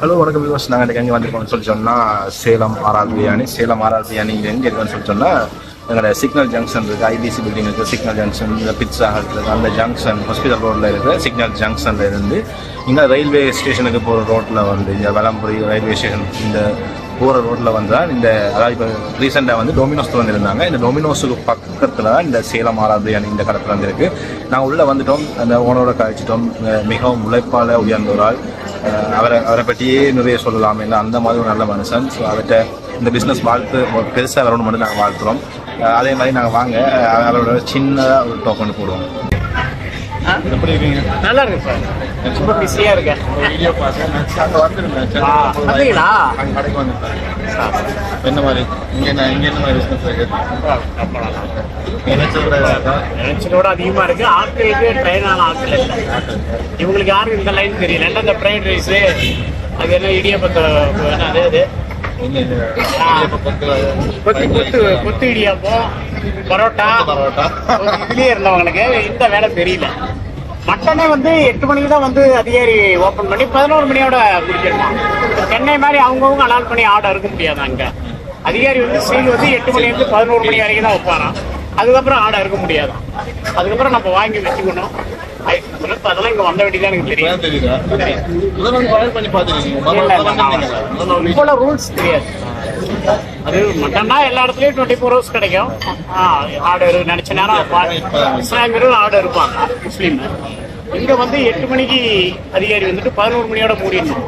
Hello வணக்கம் விவாஸ் நாங்கள் இன்றைக்கி எங்கே வந்திருக்கோம்னு சொல்லி சொன்னால் சேலம் ஆர்ஆர் பிரியாணி. சேலம் ஆர்ஆர் பிரியாணி இங்கே எங்கே இருக்குன்னு சொல்லி சொன்னால் எங்களோட சிக்னல் ஜங்ஷன் இருக்குது ஐபிசி பில்டிங் இருக்குது சிக்னல் ஜங்ஷன் இந்த பிட்ஸா இருக்குது அந்த ஜங்ஷன் ஹாஸ்பிட்டல் ரோட்டில் இருக்கிற சிக்னல் ஜங்ஷனில் இருந்து இங்கே ரயில்வே ஸ்டேஷனுக்கு போகிற ரோட்டில் வந்து இந்த வெளம்புரி ரயில்வே ஸ்டேஷன் இந்த போகிற ரோட்டில் வந்து தான் இந்த அதாவது இப்போ ரீசெண்டாக வந்து டொமினோஸ் வந்திருந்தாங்க. இந்த டொமினோஸுக்கு பக்கத்தில் தான் இந்த சேலம் ஆர்ஆர் இந்த கடத்தில் வந்திருக்கு நாங்கள் உள்ளே வந்துட்டோம். அந்த ஓனரோட கழிச்சிட்டோம். மிகவும் உழைப்பால் உயர்ந்தவரால் அவரை அவரை பற்றியே நிறைய சொல்லலாம். இல்லை அந்த மாதிரி ஒரு நல்ல மனுஷன். ஸோ அவர்கிட்ட இந்த பிஸ்னஸ் வாழ்த்து பெருசாக வரணும் மட்டும் நாங்கள் வாழ்த்துறோம். அதே மாதிரி நாங்கள் வாங்க அவரோட சின்னதாக ஒரு டோக்கன் போடுவோம். எப்படி இருக்கீங்க? நல்லா இருக்கு சார். ரொம்ப பிஸியா இருக்கேன். வீடியோ பார்த்தேன் அங்கே வந்திருந்தேன் ஆ, வந்தீங்களா? அங்கே கடைக்கு வந்திருந்தேன் என்ன மாதிரி? இங்கே என்ன இங்கே என்ன மாதிரி பிஸ்னஸ் அதிகமா இருக்கு. ஆட்களுக்கு ட்ரெயின் ஆன ஆட்கள் இல்லை. இவங்களுக்கு யாரும் இந்த லைன் தெரியல. எல்லாம் இந்த ஃப்ரைட் ரைஸ் அது என்ன இடியாப்பத்தை என்ன அது அது? கொத்து கொத்து கொத்து இடியாப்பம் பரோட்டா. பரோட்டா. இதுலயே இருந்தவங்களுக்கு இந்த வேலை தெரியல. மட்டனே வந்து எட்டு மணிக்கு தான் வந்து அதிகாரி ஓபன் பண்ணி பதினோரு மணியோட முடிச்சிருப்பான் சென்னை மாதிரி அவங்கவுங்க அலால் பண்ணி ஆர்டர் இருக்க முடியாது அங்க? அதிகாரி வந்து சீல் வந்து எட்டு மணில இருந்து பதினோரு மணி வரைக்கும் தான் வைப்பாராம். அதுக்கப்புறம் ஆர்டர் இருக்க முடியாது? அதுக்கப்புறம் நம்ம வாங்கி வச்சுக்கணும். அதெல்லாம் இங்க வந்த வேண்டியதான் எனக்கு தெரியும். இப்போல ரூல்ஸ் தெரியாது. அது மட்டன்னா எல்லா இடத்துலயும் டுவெண்ட்டி ஃபோர் ஹவர்ஸ் கிடைக்கும் ஆர்டர் நினைச்ச நேரம் இஸ்லாமியரும் ஆர்டர் இருப்பாங்க முஸ்லீம். இங்க வந்து எட்டு மணிக்கு அதிகாரி வந்துட்டு பதினோரு மணியோட மூடிடணும்.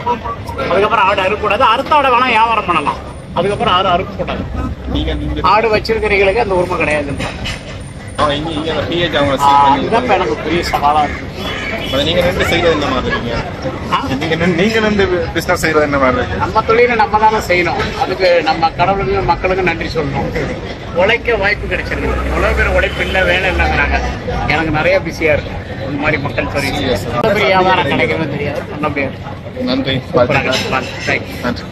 அதுக்கப்புறம் ஆடு அறுக்கக்கூடாது அறுத்த ஆடை வேணா வியாபாரம் பண்ணலாம். அதுக்கப்புறம் ஆடு அறுக்கக்கூடாது நீங்க நீங்க ஆடு வச்சிருக்கிறவங்களுக்கு அந்த உரிமை கிடையாது அவங்க இங்க இங்க அந்த பிஹெச் அவங்க சீல் பண்ணி இதுதான் இப்ப எனக்கு பெரிய சவாலா இருக்கு. அப்ப நீங்க ரெண்டு செய்யறது என்ன மாதிரி இருக்கீங்க? என்ன மாதிரி இருக்கு நம்ம தொழிலை நம்ம தானே செய்யணும். அதுக்கு நம்ம கடவுளுக்கு மக்களுக்கு நன்றி சொல்லணும். உழைக்க வாய்ப்பு கிடைச்சிருக்கு. எவ்வளோ பேர் உழைப்பு இல்லை வேலை இல்லைங்கிறாங்க. எனக்கு நிறைய பிஸியாக இருக்கு. இந்த மாதிரி மக்கள் பெரிய வியாபாரம் கிடைக்கிறது தெரியாது. நல்ல பேர் நன்றி நன்றி.